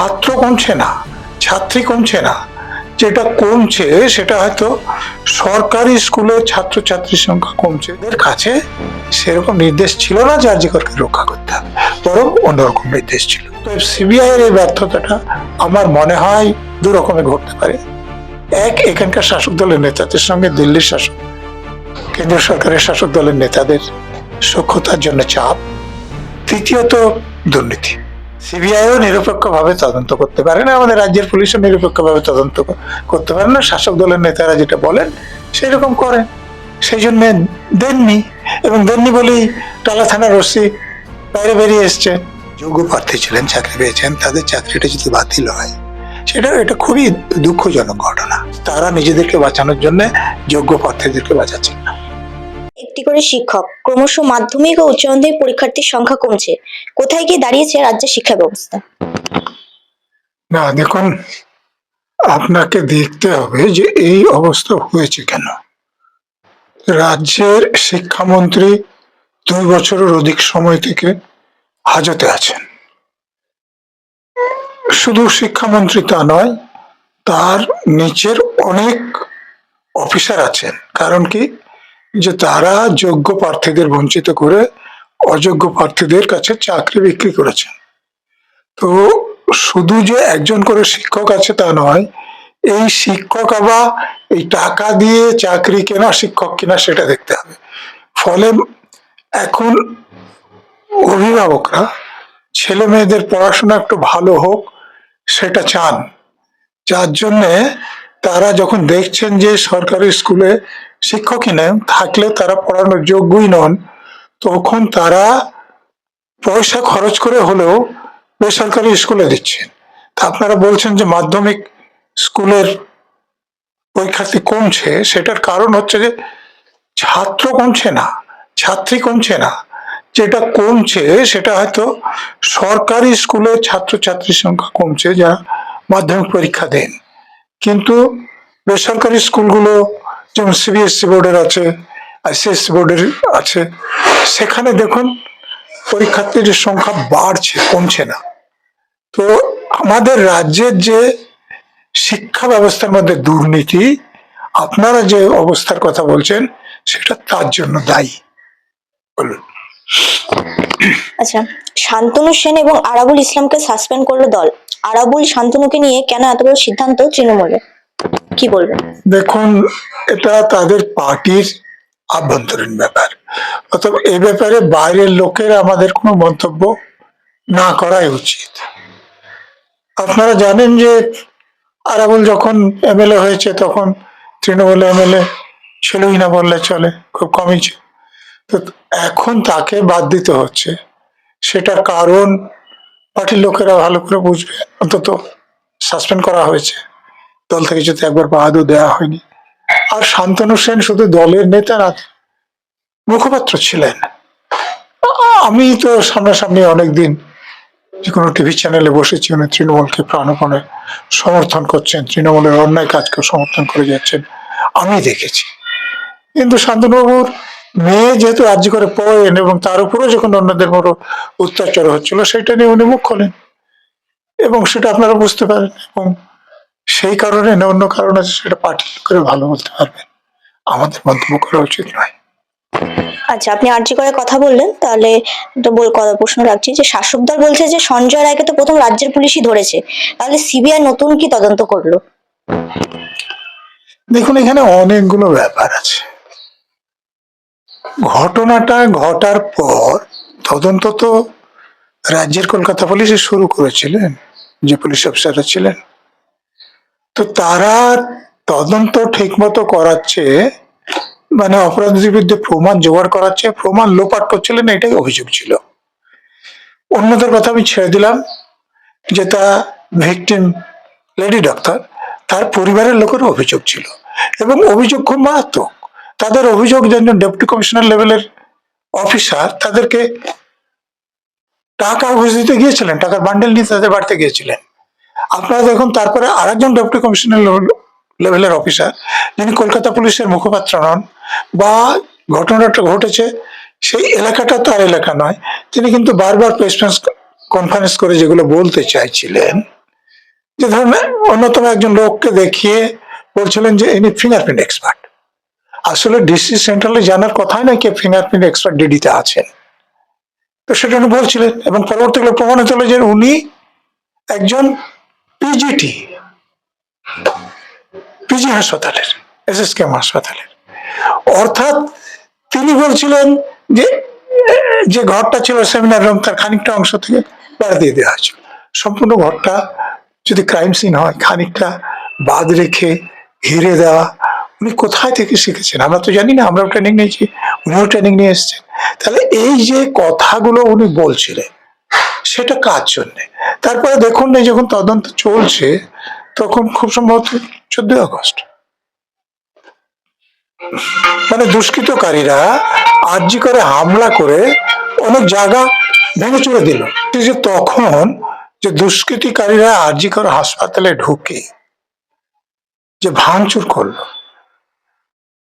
ছাত্র কমছে না, ছাত্রী কমছে না। যেটা কমছে, সেটা হয়তো সরকারি স্কুলের ছাত্রছাত্রীর সংখ্যা কমছে। এদের কাছে সেরকম নির্দেশ ছিল না যে আর্যকরকে রক্ষা করতে হবে, বরং অন্যরকম নির্দেশ ছিল। তো সিবিআই এর এই ব্যর্থতাটা আমার মনে হয় দু রকমের ঘটতে পারে। এক, এখানকার শাসক দলের নেতাদের সঙ্গে দিল্লির শাসক, কেন্দ্রীয় সরকারের শাসক দলের নেতাদের সক্ষতার জন্য চাপ। তৃতীয়ত দুর্নীতি। সিবিআইও নিরপেক্ষভাবে তদন্ত করতে পারে না, আমাদের রাজ্যের পুলিশও নিরপেক্ষভাবে তদন্ত করতে পারে না। শাসক দলের নেতারা যেটা বলেন সেই রকম করেন। সেই জন্য দেননি এবং দেননি বলেই টালা থানার রশ্মি বাইরে বেরিয়ে এসছে। যোগ্য প্রার্থী ছিলেন, চাকরি পেয়েছেন, তাদের চাকরিটা যদি বাতিল হয় সেটা এটা খুবই দুঃখজনক ঘটনা। তারা নিজেদেরকে বাঁচানোর জন্য যোগ্য প্রার্থীদেরকে বাঁচাচ্ছেন না। একটি করে শিক্ষক। ক্রমশ মাধ্যমিক ও উচ্চ মাধ্যমিক পরীক্ষার্থীর সংখ্যা কমছে। কোথায় গিয়ে দাঁড়িয়েছে রাজ্যের শিক্ষা ব্যবস্থা? না, দেখুন, আপনাকে দেখতে হবে যে এই অবস্থা হয়েছে কেন। রাজ্যের শিক্ষামন্ত্রী দুই বছরের অধিক সময় থেকে হাজতে আছেন। শুধু শিক্ষামন্ত্রী তা নয়, তার নিচের অনেক অফিসার আছেন। কারণ কি? যে তারা যোগ্য প্রার্থীদের বঞ্চিত করে অযোগ্য প্রার্থীদের কাছে চাকরি বিক্রি করেছেন তো শুধু যে একজন করে শিক্ষক আছে তা নয়, এই শিক্ষক আবার এই টাকা দিয়ে চাকরি কেনা শিক্ষক কিনা সেটা দেখতে হবে। ফলে এখন অভিভাবকরা ছেলে মেয়েদের পড়াশোনা একটু ভালো হোক সেটা চান। যার জন্যে তারা যখন দেখছেন যে সরকারি স্কুলে শিক্ষকই নেন থাকলে তারা পড়ানোর যোগ্যই নন, তখন তারা পয়সা খরচ করে হলেও বেসরকারি স্কুলে দিচ্ছেন। তা আপনারা বলছেন যে মাধ্যমিক স্কুলের পরীক্ষার্থী কমছে, সেটার কারণ হচ্ছে যে ছাত্র কমছে না, ছাত্রী কমছে না। যেটা কমছে, সেটা হয়তো সরকারি স্কুলে ছাত্রছাত্রীর সংখ্যা কমছে, যারা মাধ্যমিক পরীক্ষা দেন। কিন্তু বেসরকারি স্কুলগুলো যেমন সিবিএসসি বোর্ডের আছে আইসিএসসি বোর্ডের আছে। সেখানে দেখুন পরীক্ষার্থীদের সংখ্যা বাড়ছে কমছে না। তো আমাদের রাজ্যের যে শিক্ষা ব্যবস্থার মধ্যে দুর্নীতি আপনারা যে অবস্থার কথা বলছেন সেটা তার জন্য দায়ী। বলুন। আচ্ছা শান্তনু সেন এবং আরাবুল ইসলামকে সাসপেন্ড করল দল। আরাবুল শান্তনুকে নিয়ে কেন এত বড় সিদ্ধান্ত তৃণমূলে কি বলবেন? দেখুন এটা তাদের পার্টির আভ্যন্তরীণ ব্যাপার। অথবা এ ব্যাপারে বাইরের লোকের আমাদের কোনো মন্তব্য না করাই উচিত। আপনারা জানেন যে আরাবুল যখন এমএলএ হয়েছে, তখন তৃণমূল এমএলএ ছিলই না বললে চলে, খুব কমই ছিল। তো এখন তাকে বাদ দিতে হচ্ছে। সেটার কারণ পার্টির লোকেরা ভালো করে বুঝবে। অন্তত সাসপেন্ড করা হয়েছে। দল থেকে যদি একবার বাদও দেওয়া হয়নি। আর শান্তনু সেন শুধু দলের নেতা না, মুখপাত্র ছিলেন। আমি তো সামনাসামনি অনেকদিন যে কোনো টিভি চ্যানেলে বসেছি, উনি তৃণমূলকে প্রাণপণে সমর্থন করছেন, তৃণমূলের অন্যায় কাজকে সমর্থন করে যাচ্ছেন, আমি দেখেছি। কিন্তু শান্তনুবাবুর মেয়ে যেহেতু রাজ্য করে পড়েন এবং তার উপরেও যখন অন্যদের বড় অত্যাচার হচ্ছিল, সেটা নিয়ে উনি মুখ খোলেন। এবং সেটা আপনারা বুঝতে পারেন, এবং সেই কারণে না অন্য কারণ আছে সেটা পার্টির করে ভালো বলতে পারবেন। আমাদের মন্তব্য করা উচিত নয়। আচ্ছা আপনি আর্জি করে কথা বললেন তাহলে একটা বল কথা প্রশ্ন রাখছি যে শাসক দল বলছে যে সঞ্জয় রায়কে তো প্রথম রাজ্যের পুলিশই ধরেছে। তাহলে সিবিআই নতুন কি তদন্ত করল? দেখুন এখানে অনেকগুলো ব্যাপার আছে। ঘটনাটা ঘটার পর তদন্ত তো রাজ্যের কলকাতা পুলিশে শুরু করেছিলেন যে পুলিশ অফিসাররা ছিলেন। তো তারা তদন্ত ঠিকমতো করাচ্ছে মানে অপরাধীর বিরুদ্ধে প্রমাণ জোগাড় করাচ্ছে, প্রমাণ লোপাট করছিলেন, এটাই অভিযোগ ছিল। অন্যদের কথা আমি ছেড়ে দিলাম যেটা ভিকটিম লেডি ডক্টর তার পরিবারের লোকের অভিযোগ ছিল। এবং অভিযোগ খুব মারাত্মক। তাদের অভিযোগ যে একজন ডেপুটি কমিশনার লেভেলের অফিসার, তাদেরকে টাকা ঘুষ দিতে গিয়েছিলেন, টাকার বান্ডেল নিতে তাদের বাড়িতে গিয়েছিলেন। আপনারা দেখুন, তারপরে আরেকজন ডেপুটি কমিশনার লেভেলের অফিসার, যিনি কলকাতা পুলিশের মুখপাত্র নন, বা ঘটনাটা ঘটেছে, সেই এলাকাটা তার এলাকা নয়, তিনি কিন্তু বারবার প্রেস কনফারেন্স করে যেগুলো বলতে চাইছিলেন, যে ধরুন, অন্যতম একজন লোককে দেখিয়ে বলছিলেন যে ইনি ফিঙ্গারপ্রিন্ট এক্সপার্ট আসলে ডিসি সেন্ট্রালে জানার কথাই নয় কে ফিঙ্গারপ্রিন্ট এক্সপার্ট ডিডিতে আছেন। তো সেটা উনি বলছিলেন, এবং পরবর্তীকালে প্রমাণিত হলো যে উনি একজন পিজিটি পিজি হাসপাতালের এস এস কেম হাসপাতালের। অর্থাৎ তিনি বলছিলেন যে যে ঘরটা ছিল সেমিনার রুম তার খানিকটা অংশ থেকে বেড়া দিয়ে দেওয়া হয়েছিল। সম্পূর্ণ ঘরটা যদি ক্রাইম সিন হয়, খানিকটা বাদ রেখে ঘিরে দেওয়া, উনি কোথায় থেকে শিখেছেন? আমরা তো জানি না আমরাও ট্রেনিং নিয়েছি, উনিও ট্রেনিং নিয়ে এসেছেন। তাহলে এই যে কথাগুলো উনি বলছিলেন, সেটা কার জন্যে? তারপরে দেখুন না, যখন তদন্ত চলছে, তখন খুব সম্ভবত চোদ্দই আগস্ট। মানে দুষ্কৃতকারীরা আর্জি করে হামলা করে অনেক জায়গা ভেঙে চুরে দিল। এই যে তখন যে দুষ্কৃতিকারীরা আর্জি করে হাসপাতালে ঢুকে যে ভাঙচুর করল।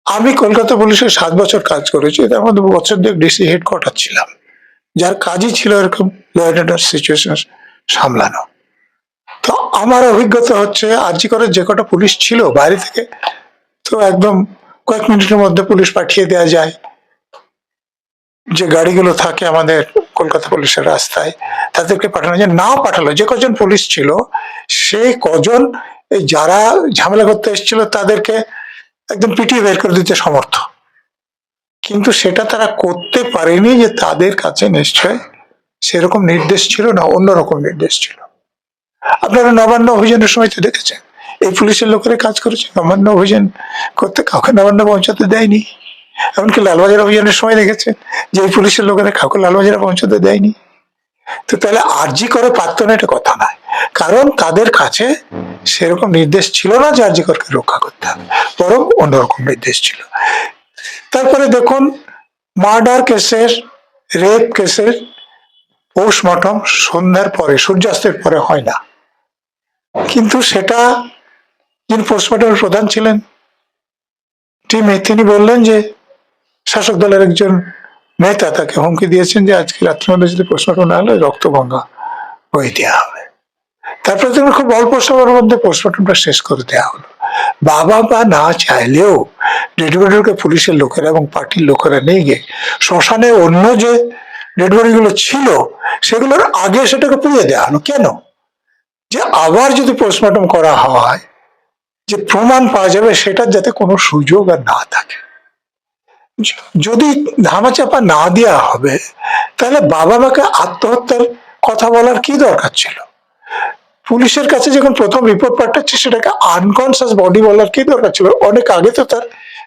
আমি কলকাতা পুলিশের সাত বছর কাজ করেছি, তার মধ্যে বছর দুয়েক ডিসি হেডকোয়ার্টার ছিলাম। যার কাজই ছিল এরকম ল অ্যান্ড সিচুয়েশন সামলানো। তো আমার অভিজ্ঞতা হচ্ছে আর্জি করে যে কটা পুলিশ ছিল বাইরে থেকে, তো একদম কয়েক মিনিটের মধ্যে পুলিশ পাঠিয়ে দেওয়া যায়। যে গাড়িগুলো থাকে আমাদের কলকাতা পুলিশের রাস্তায়, তাদেরকে পাঠানো যায়। না পাঠালো, যে কজন পুলিশ ছিল, সেই কজন, এই যারা ঝামেলা করতে এসেছিল, তাদেরকে একদম পিটিয়ে বের করে দিতে সমর্থ। কিন্তু সেটা তারা করতে পারেনি যে তাদের কাছে নিশ্চয় সেরকম নির্দেশ ছিল না, অন্যরকম নির্দেশ ছিল? আপনারা নবান্ন অভিযানের সময় তো দেখেছেন, এই পুলিশের লোকেরা কাজ করেছে, নবান্ন অভিযান করতে কাউকে নবান্ন পৌঁছাতে দেয়নি। এমনকি লালবাজার অভিযানের সময় দেখেছেন যে এই পুলিশের লোকেরা কাউকে লালবাজারে পৌঁছাতে দেয়নি। তো তাহলে আর্জি করে পারত না, এটা কথা নয়। কারণ তাদের কাছে সেরকম নির্দেশ ছিল না যে আর্জি করকে রক্ষা করতে হবে, বরং অন্যরকম নির্দেশ ছিল। তারপরে দেখুন, মার্ডার কেসের, রেপ কেসের পোস্টমর্টম সন্ধ্যার পরে, সূর্যাস্তের পরে হয় না। কিন্তু সেটা যিনি পোস্টমর্টমের প্রধান ছিলেন টিমে তিনি বললেন যে শাসক দলের একজন নেতা তাকে হুমকি দিয়েছেন যে আজকে রাত্রির মধ্যে যদি পোস্টমর্টম না হলে, রক্তগঙ্গা হয়ে দেওয়া হবে। তারপরে তিনি খুব অল্প সময়ের মধ্যে পোস্টমর্টমটা শেষ করে দেওয়া হলো। বাবা বা না চাইলেও ডেডবডিকে পুলিশের লোকেরা এবং পার্টির লোকেরা নিয়ে গিয়ে শ্মশানে অন্য যে ডেডবডিগুলো ছিল সেগুলোর আগে সেটাকে পুড়িয়ে দেওয়া হলো। কেন? যে আবার যদি পোস্টমর্টম করা হয়, যে প্রমাণ পাওয়া যাবে, সেটার যাতে কোনো সুযোগ আর না থাকে। যদি ধামাচাপা না দেওয়া হবে, তাহলে বাবা মাকে আত্মহত্যার কথা বলার কি দরকার ছিল? পুলিশের কাছে যখন প্রথম রিপোর্ট পাঠাচ্ছে, সেটাকে আনকনসিয়াস বডি বলার কি দরকার ছিল? অনেক আগে তো তার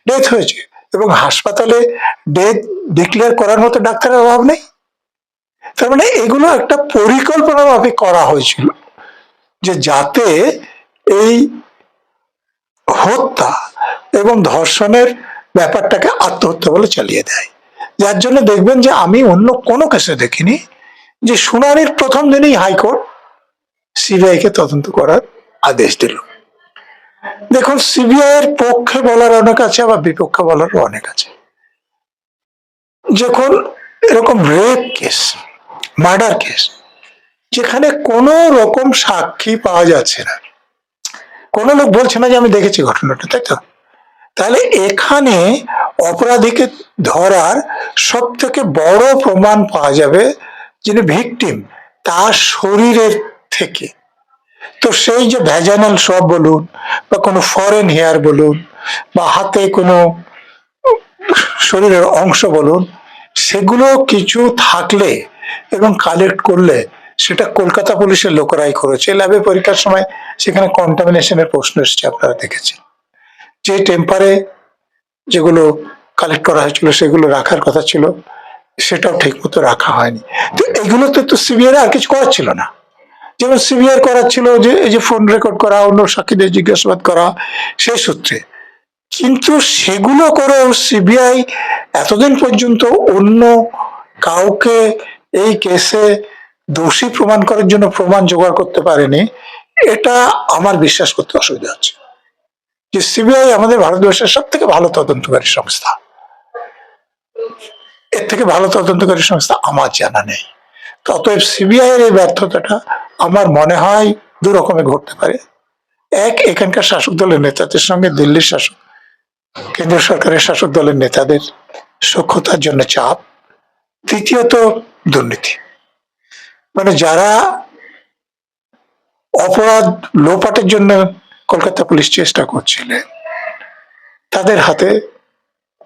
ডেথ হয়েছে। এবং হাসপাতালে ডেথ ডিক্লেয়ার করার মতো ডাক্তারের অভাব নেই? তার মানে এগুলো একটা পরিকল্পনা করা হয়েছিল যে যাতে এই হত্যা এবং ধর্ষণের ব্যাপারটাকে আত্মহত্যা বলে চালিয়ে দেয়। যার জন্য দেখবেন যে আমি অন্য কোনো কেসে দেখিনি যে শুনানির প্রথম দিনেই হাইকোর্ট সিবিআই কে তদন্ত করার আদেশ দিল। দেখুন সিবিআই এর পক্ষে বলার অনেক আছে, আবার বিপক্ষে বলারও অনেক আছে। যখন এরকম রেপ কেস মার্ডার কেস, যেখানে কোনো রকম সাক্ষী পাওয়া যাচ্ছে না। কোনো লোক বলছে না যে আমি দেখেছি ঘটনাটা, তাই তো? তাহলে এখানে অপরাধীকে ধরার সব থেকে বড় প্রমাণ পাওয়া যাবে যিনি ভিকটিম, তার শরীরের থেকে। তো সেই যে ভ্যাজানাল সব বলুন, বা কোনো ফরেন হেয়ার বলুন, বা হাতে কোনো শরীরের অংশ বলুন, সেগুলো কিছু থাকলে এবং কালেক্ট করলে সেটা কলকাতা পুলিশের লোকেরাই করেছে। ল্যাবে পরীক্ষার সময় সেখানে কন্টামিনেশনের প্রশ্ন এসেছে, আপনারা দেখেছেন। যে টেম্পারে যেগুলো কালেক্ট করা হয়েছিল সেগুলো রাখার কথা ছিল, সেটাও ঠিক মতো রাখা হয়নি। তো এগুলোতে তো সিবিআই আর কিছু করার ছিল না। যেমন সিবিআই করার ছিল যে, এই যে ফোন রেকর্ড করা, অন্য সাক্ষীদের জিজ্ঞাসাবাদ করা সেই সূত্রে। কিন্তু সেগুলো করেও সিবিআই এতদিন পর্যন্ত অন্য কাউকে এই কেসে দোষী প্রমাণ করার জন্য প্রমাণ জোগাড় করতে পারেনি, এটা আমার বিশ্বাস করতে অসুবিধা হচ্ছে। যে সিবিআই আমাদের ভারতবর্ষের সব থেকে ভালো তদন্তকারী সংস্থা। এর থেকে ভালো তদন্তকারী সংস্থা আমার জানা নেই। অতএব সিবিআই এর এই ব্যর্থতাটা আমার মনে হয় দু রকমের ঘটতে পারে। এক, এখানকার শাসক দলের নেতাদের সঙ্গে দিল্লির শাসক কেন্দ্র সরকারের শাসক দলের নেতাদের সক্ষতার জন্য চাপ। তৃতীয়ত দুর্নীতি। মানে যারা অপরাধ লোপাটের জন্য কলকাতা পুলিশ চেষ্টা করছিলেন, তাদের হাতে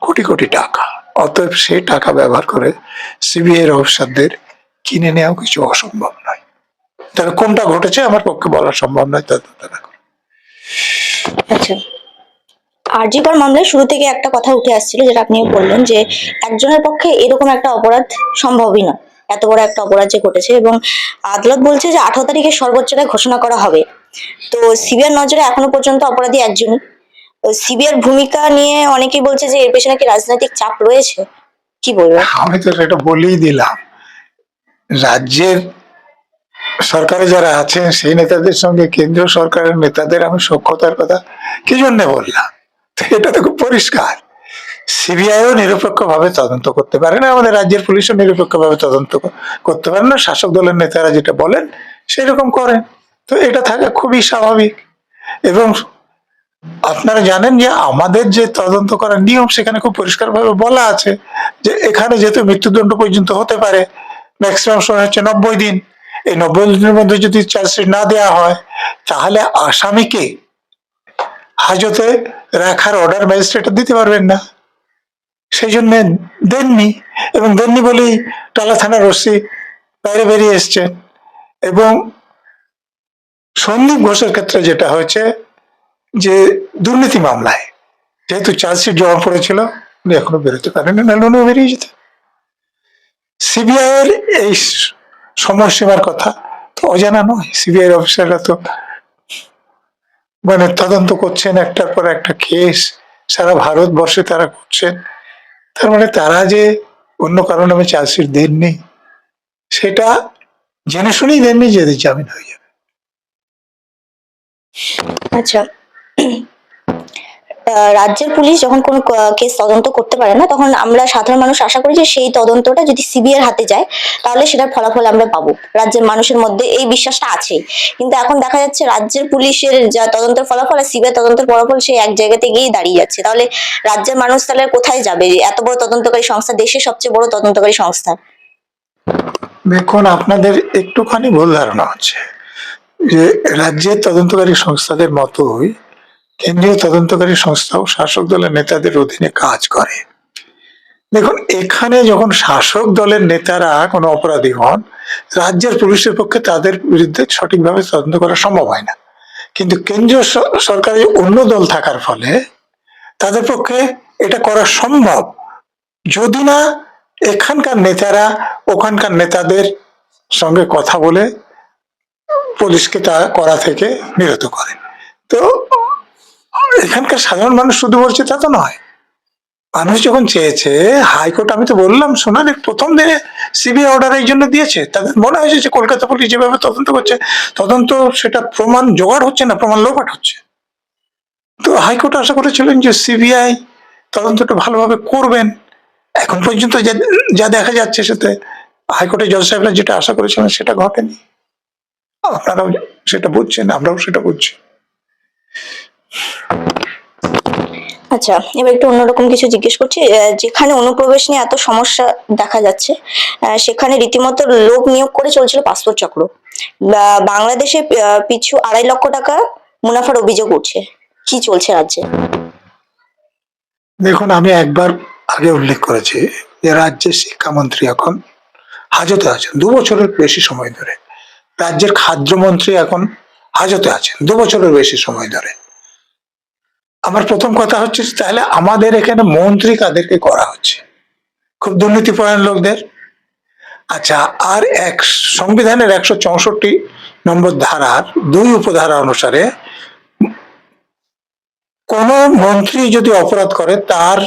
কোটি কোটি টাকা। অতএব সেই টাকা ব্যবহার করে সিবিআই অফিসারদের কিনে নেওয়া কিছু অসম্ভব নয়। তাহলে কোনটা ঘটেছে আমার পক্ষে বলা সম্ভব নয় না করে। আচ্ছা আরজিকর মামলায় শুরু থেকে একটা কথা উঠে আসছিল, যেটা আপনিও বললেন যে একজনের পক্ষে এরকম একটা অপরাধ সম্ভবই না এত বড় একটা অপরাধ ঘটেছে এবং আদালত বলছে যে আঠারো তারিখে সর্বোচ্চ ঘোষণা করা হবে। তো সিবিআর নজরে এখনও পর্যন্ত অপরাধী একজনই। সিবিআর ভূমিকা নিয়ে অনেকেই বলছে যে এর পেছনে কি রাজনৈতিক চাপ রয়েছে? কি বলবেন আমি তো সেটা বলেই দিলাম। রাজ্যের সরকারে যারা আছেন, সেই নেতাদের সঙ্গে কেন্দ্রীয় সরকারের নেতাদের আমি সক্ষতার কথা কি জন্য বললাম? এটা তো খুব পরিষ্কার। সিবিআইও নিরপেক্ষভাবে তদন্ত করতে পারে না, আমাদের রাজ্যের পুলিশও নিরপেক্ষভাবে তদন্ত করতে পারে না। শাসক দলের নেতারা যেটা বলেন সেই রকম করেন। তো এটা থাকা খুবই স্বাভাবিক। এবং আপনারা জানেন যে আমাদের যে তদন্ত করার নিয়ম, সেখানে খুব পরিষ্কারভাবে বলা আছে যে এখানে যেহেতু মৃত্যুদণ্ড পর্যন্ত হতে পারে ম্যাক্সিমাম সময় হচ্ছে নব্বই দিন। এই নব্বই দিনের মধ্যে যদি চার্জশিট না দেওয়া হয়, তাহলে আসামিকে হাজতে রাখার অর্ডার ম্যাজিস্ট্রেট দিতে পারবেন না। সেই জন্য দেননি এবং দেননি বলেই টালা থানার ওসি বাইরে বেরিয়ে এসছেন। এবং সন্দীপ ঘোষের ক্ষেত্রে যেটা হয়েছে যে দুর্নীতি মামলায় যেহেতু চার্জশিট জমা পড়েছিল, উনি এখনও বেরোতে পারেনি নাহলে উনিও বেরিয়ে যেত সিবিআই এর এই সময়সীমার কথা তো অজানা নয়। সিবিআই অফিসাররা তো মানে তদন্ত করছেন, একটার পর একটা কেস, সারা ভারতবর্ষে তারা করছেন। তার মানে তারা যে অন্য কারও নামে চার্জশিট দেননি, সেটা জেনে শুনেই দেননি যে জামিন হয়ে যাবে। আচ্ছা রাজ্যের পুলিশ যখন কোনো কেস তদন্ত করতে পারে না, তখন আমরা সাধারণ মানুষ আশা করি যে সেই তদন্তটা যদি সিবিআই হাতে যায়, তাহলে সেটার ফলাফল আমরা পাবো। রাজ্যের মানুষের মধ্যে এই বিশ্বাসটা আছে কিন্তু এখন দেখা যাচ্ছে রাজ্যের পুলিশের যা তদন্তের ফলাফল আর সিবিআই তদন্তের ফলাফল সেই এক জায়গাতে গিয়েই দাঁড়িয়ে যাচ্ছে। তাহলে রাজ্যের মানুষ তাহলে কোথায় যাবে? এত বড় তদন্তকারী সংস্থা দেশের সবচেয়ে বড় তদন্তকারী সংস্থা। দেখুন, আপনাদের একটুখানি ভুল ধারণা হচ্ছে যে রাজ্যের তদন্তকারী সংস্থাদের মতোই কেন্দ্রীয় তদন্তকারী সংস্থাও শাসক দলের নেতাদের অধীনে কাজ করে। দেখুন, এখানে যখন শাসক দলের নেতারা কোনো অপরাধী হন, রাজ্যের পুলিশের পক্ষে তাদের বিরুদ্ধে সঠিকভাবে তদন্ত করা সম্ভব হয় না। কিন্তু কেন্দ্রীয় সরকারের অন্য দল থাকার ফলে তাদের পক্ষে এটা করা সম্ভব। যদি না, এখানকার নেতারা ওখানকার নেতাদের সঙ্গে কথা বলে পুলিশকে তা করা থেকে বিরত করেন। তো এখানকার সাধারণ মানুষ শুধু বলছে, তা তো নয়। মানুষ যখন চেয়েছে, হাইকোর্ট, আমি তো বললাম শোনালের প্রথম দিনে সিবিআই অর্ডার এই জন্য দিয়েছে। তাদের মনে হয়েছে যে কলকাতা পুলিশ যেভাবে তদন্ত করছে, তদন্ত সেটা প্রমাণ জোগাড় হচ্ছে না, প্রমাণ লোপাট হচ্ছে। তো হাইকোর্ট আশা করেছিলেন যে সিবিআই তদন্তটা ভালোভাবে করবেন। এখন পর্যন্ত যা দেখা যাচ্ছে সেটা হাইকোর্টের জজ সাহেবরা যেটা আশা করেছিলেন সেটা ঘটেনি। আপনারাও সেটা বুঝছেন, আমরাও সেটা বুঝছি। আচ্ছা এবার একটু অন্যরকম কিছু জিজ্ঞেস করছি। যেখানে অনুপ্রবেশ নিয়ে এত সমস্যা দেখা যাচ্ছে সেখানে রীতিমতো লোক নিয়োগ করে চলছিল পাসপোর্ট চক্র। বাংলাদেশে পিছু আড়াই লক্ষ টাকা মুনাফার অভিযোগ উঠছে। কি চলছে রাজ্যে? দেখুন, আমি একবার আগে উল্লেখ করেছি যে রাজ্যের শিক্ষামন্ত্রী এখন হাজতে আছেন, দু বছরের বেশি সময় ধরে। রাজ্যের খাদ্যমন্ত্রী এখন হাজতে আছেন, দু বছরের বেশি সময় ধরে। আমার প্রথম কথা হচ্ছে তাহলে আমাদের এখানে মন্ত্রী কাদেরকে করা হচ্ছে? খুব দুর্নীতিপরায়ণ লোকদের। আচ্ছা আর এক সংবিধানের একশো চৌষট্টি নম্বর ধারার দুই উপধারা অনুসারে কোন মন্ত্রী যদি অপরাধ করে, তার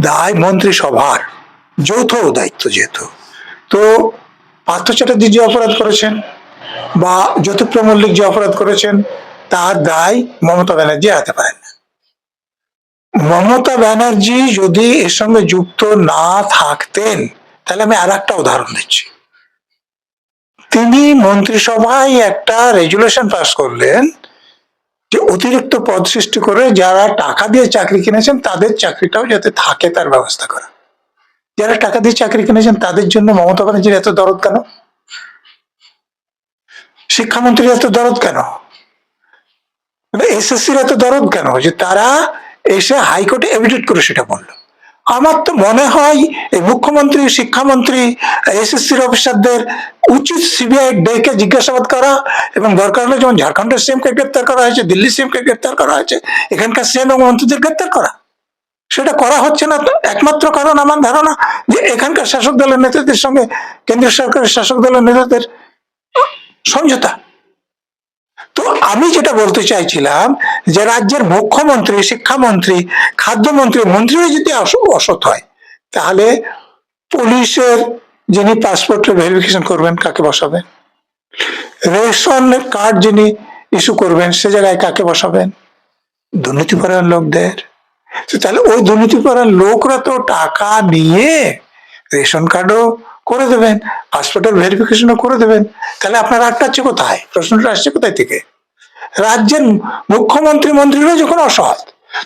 দায় মন্ত্রিসভার, যৌথ দায়িত্ব যেহেতু। তো পার্থ চ্যাটার্জি যে অপরাধ করেছেন বা জ্যোতিপ্রিয় মল্লিক যে অপরাধ করেছেন, তার দায় মমতা ব্যানার্জি এড়াতে পারেন মমতা ব্যানার্জি যদি এর সঙ্গে যুক্ত না থাকতেন, তাহলে আমি আর একটা উদাহরণ দিচ্ছি। তিনি মন্ত্রিসভায় একটা রেজুলেশন পাস করলেন যে অতিরিক্ত পদ সৃষ্টি করে যারা টাকা দিয়ে চাকরি কিনেছেন, তাদের চাকরিটাও যাতে থাকে তার ব্যবস্থা করা। যারা টাকা দিয়ে চাকরি কিনেছেন, তাদের জন্য মমতা ব্যানার্জির এত দরদ কেন? শিক্ষামন্ত্রীর এত দরদ কেন? এসএসসির এত দরদ কেন? যে তারা এসে হাইকোর্টে এভিডেট করে সেটা বলল। আমার তো মনে হয় এই মুখ্যমন্ত্রী, শিক্ষামন্ত্রী, এসএসসির অফিসারদের উচিত সিবিআই ডেকে জিজ্ঞাসাবাদ করা এবং দরকার হলে যেমন ঝাড়খণ্ডের সিএমকে গ্রেপ্তার করা হয়েছে দিল্লি সিএমকে গ্রেপ্তার করা হয়েছে, এখানকার সিএম এবং মন্ত্রীদের গ্রেপ্তার করা। সেটা করা হচ্ছে না একমাত্র কারণ আমার ধারণা যে এখানকার শাসক দলের নেতাদের সঙ্গে কেন্দ্রীয় সরকারের শাসক দলের নেতাদের সমঝোতা। আমি যেটা বলতে চাইছিলাম যে রাজ্যের মুখ্যমন্ত্রী, শিক্ষামন্ত্রী, খাদ্যমন্ত্রী, মন্ত্রীরা যদি অস- অসৎ হয়, তাহলে পুলিশের যিনি পাসপোর্টের ভেরিফিকেশন করবেন, কাকে বসাবেন? রেশন কার্ড যিনি ইস্যু করবেন, সে জায়গায় কাকে বসাবেন? দুর্নীতিপরায়ণ লোকদের। তাহলে ওই দুর্নীতিপরায়ণ লোকরা তো টাকা নিয়ে রেশন কার্ডও করে দেবেন পাসপোর্টের ভেরিফিকেশনও করে দেবেন। তাহলে আপনার আটকাচ্ছে কোথায়? প্রশ্নটা আসছে কোথায় থেকে? রাজ্যের মুখ্যমন্ত্রী মন্ত্রীরা যখন অসৎ,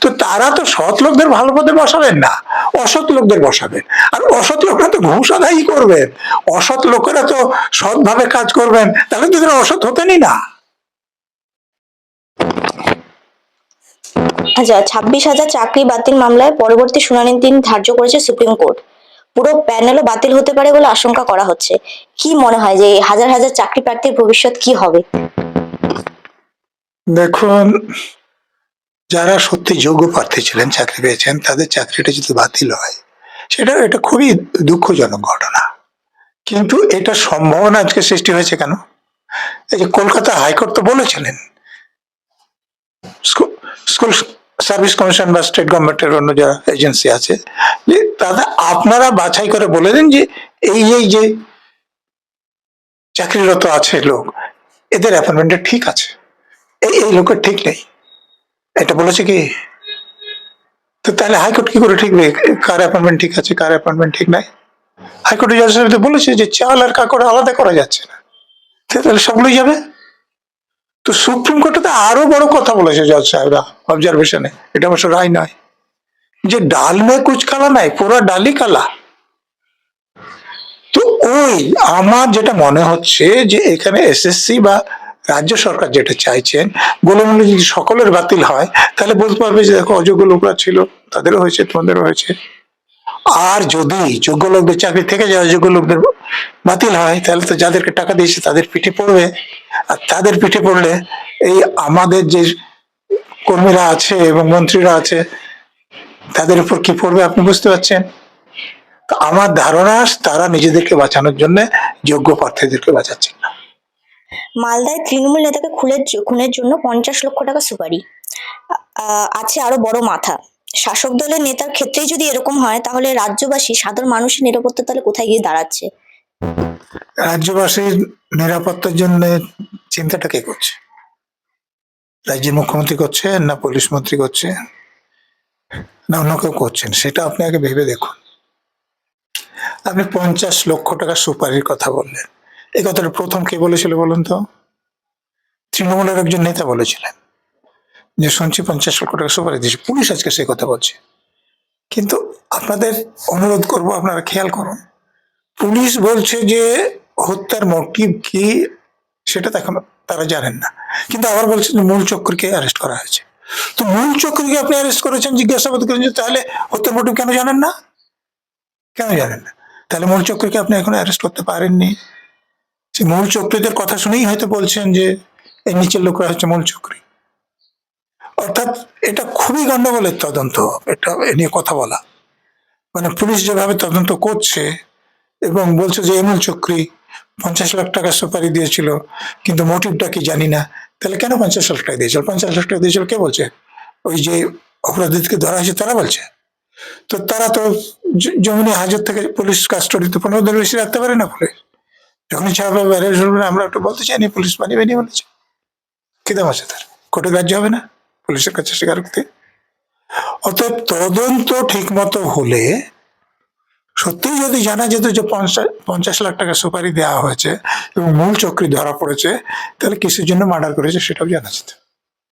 তো তারা তো সৎ লোকদের ভালো পদে বসাবেন না, অসৎ লোকদের বসাবেন। আর অসৎ লোকরা তো ঘুষ করবেন অসৎ লোকেরা তো সৎভাবে কাজ করবেন, তাহলে তো অসৎ হতেনই না। আচ্ছা ছাব্বিশ হাজার চাকরি বাতিল মামলায় পরবর্তী শুনানির দিন ধার্য করেছে সুপ্রিম কোর্ট। পুরো প্যানেলও বাতিল হতে পারে বলে আশঙ্কা করা হচ্ছে। কি মনে হয় যে হাজার হাজার চাকরি প্রার্থীর ভবিষ্যৎ কি হবে? দেখুন, যারা সত্যি যোগ্য প্রার্থী ছিলেন, চাকরি পেয়েছেন, তাদের চাকরিটা যদি বাতিল হয়, সেটা, এটা খুবই দুঃখজনক ঘটনা। কিন্তু এটা সম্ভাবনা আজকে সৃষ্টি হয়েছে কেন? এই যে কলকাতা হাইকোর্ট তো বলেছিলেন স্কুল সার্ভিস কমিশন বা স্টেট গভর্নমেন্টের অন্য যারা এজেন্সি আছে দাদা আপনারা বাছাই করে বলে দিন যে এই এই যে চাকরিরত আছে লোক, এদের অ্যাপয়েন্টমেন্টটা ঠিক আছে। এই লোকের ঠিক নেই। এটা বলেছে কি? তো তাহলে হাইকোর্ট কি করে ঠিক নেই? কার অ্যাপয়েন্টমেন্ট ঠিক আছে, কার অ্যাপয়েন্টমেন্ট ঠিক নাই? হাইকোর্টে জজ বলেছে যে চাল আর কাকড় আলাদা করা যাচ্ছে না। তাহলে সবগুলোই যাবে? তো সুপ্রিম কোর্টে তো আরও বড় কথা বলেছে জজ সাহেবরা অবজারভেশনে এটা অবশ্য রায় নয়। যে ডাল মে কুচ কালা নাই পুরো ডালই কালা। তো ওই আমার যেটা মনে হচ্ছে যে এখানে এসএসসি বা রাজ্য সরকার যেটা চাইছেন গোলমূল্য যদি সকলের বাতিল হয়, তাহলে বলতে পারবে যে দেখো অযোগ্য লোকরা ছিল, তাদেরও হয়েছে, তোমাদেরও হয়েছে। আর যদি যোগ্য লোকদের চাকরি থেকে যায়, অযোগ্য লোকদের বাতিল হয়, তাহলে তো যাদেরকে টাকা দিয়েছে তাদের পিঠে পড়বে। আর তাদের পিঠে পড়লে এই আমাদের যে কর্মীরা আছে এবং মন্ত্রীরা আছে, তাদের উপর কি পড়বে আপনি বুঝতে পারছেন? আমার ধারণা, তারা নিজেদেরকে বাঁচানোর জন্য যোগ্য প্রার্থীদেরকে বাঁচাচ্ছেন না মালদায় তৃণমূল নেতাকে খুনের খুনের জন্য পঞ্চাশ লক্ষ টাকা সুপারি। আছে আরও বড় মাথা। শাসক দলের নেতার ক্ষেত্রেই যদি এরকম হয়, তাহলে রাজ্যবাসী সাধারণ মানুষের নিরাপত্তা তাহলে কোথায় গিয়ে দাঁড়াচ্ছে? রাজ্যবাসীর নিরাপত্তার জন্য চিন্তাটা কে করছে? রাজ্যের মুখ্যমন্ত্রী করছে না পুলিশ মন্ত্রী করছে না অন্য কেউ করছেন? সেটা আপনি আগে ভেবে দেখুন। আপনি পঞ্চাশ লক্ষ টাকা সুপারির কথা বললেন। এই কথাটা প্রথম কে বলেছিল বলুন তো? তৃণমূলের একজন নেতা বলেছিলেন যে, শুনছি পঞ্চাশ লক্ষ টাকা সুপারি দিয়েছে। পুলিশ আজকে সে কথা বলছে। কিন্তু আপনাদের অনুরোধ করব, আপনারা খেয়াল করুন। পুলিশ বলছে যে, হত্যার মোটিভ কি সেটা তো এখন তারা জানেন না। কিন্তু আবার বলছেন যে, মূল চক্রকে অ্যারেস্ট করা হয়েছে। তো মূল চক্রকে আপনি অ্যারেস্ট করেছেন, জিজ্ঞাসাবাদ করেছেন, তাহলে হত্যার মোটিভ কেন জানেন না? কেন জানেন না? তাহলে মূল চক্রকে আপনি এখন অ্যারেস্ট করতে পারেননি। সে মূল চক্রীদের কথা শুনেই হয়তো বলছেন যে এই নিচের লোকরা হচ্ছে মূল চক্রী। অর্থাৎ এটা খুবই গন্ডগোলের তদন্ত, এটা এ নিয়ে কথা বলা। মানে পুলিশ যেভাবে তদন্ত করছে এবং বলছে যে এমন চক্রী, পঞ্চাশ লাখ টাকা সুপারি দিয়েছিল, কিন্তু মোটিভটা কি জানি না। তাহলে কেন পঞ্চাশ লাখ টাকা দিয়েছিল? পঞ্চাশ লাখ টাকা দিয়েছিল কে বলছে? ওই যে অপরাধীকে ধরা হয়েছে, তারা বলছে। তো তারা তো জমিনে হাজত থেকে পুলিশ কাস্টডিতে পনেরো দিন বেশি রাখতে পারে না পুলিশ। যখন ইচ্ছা হবে বাইরে শুনবে আমরা একটু বলতে চাইনি পুলিশ মানিয়ে নিয়ে বলেছে। কি দাম আছে তার? কোর্টে গ্রাহ্য হবে না? পুলিশের কাছে স্বীকার করতে? অতএব তদন্ত ঠিক মতো হলে সত্যি যদি জানা যেত যে পঞ্চাশ পঞ্চাশ লাখ টাকা সুপারি দেওয়া হয়েছে এবং মূল চক্রী ধরা পড়েছে, তাহলে কিসের জন্য মার্ডার করেছে সেটাও জানা যেত।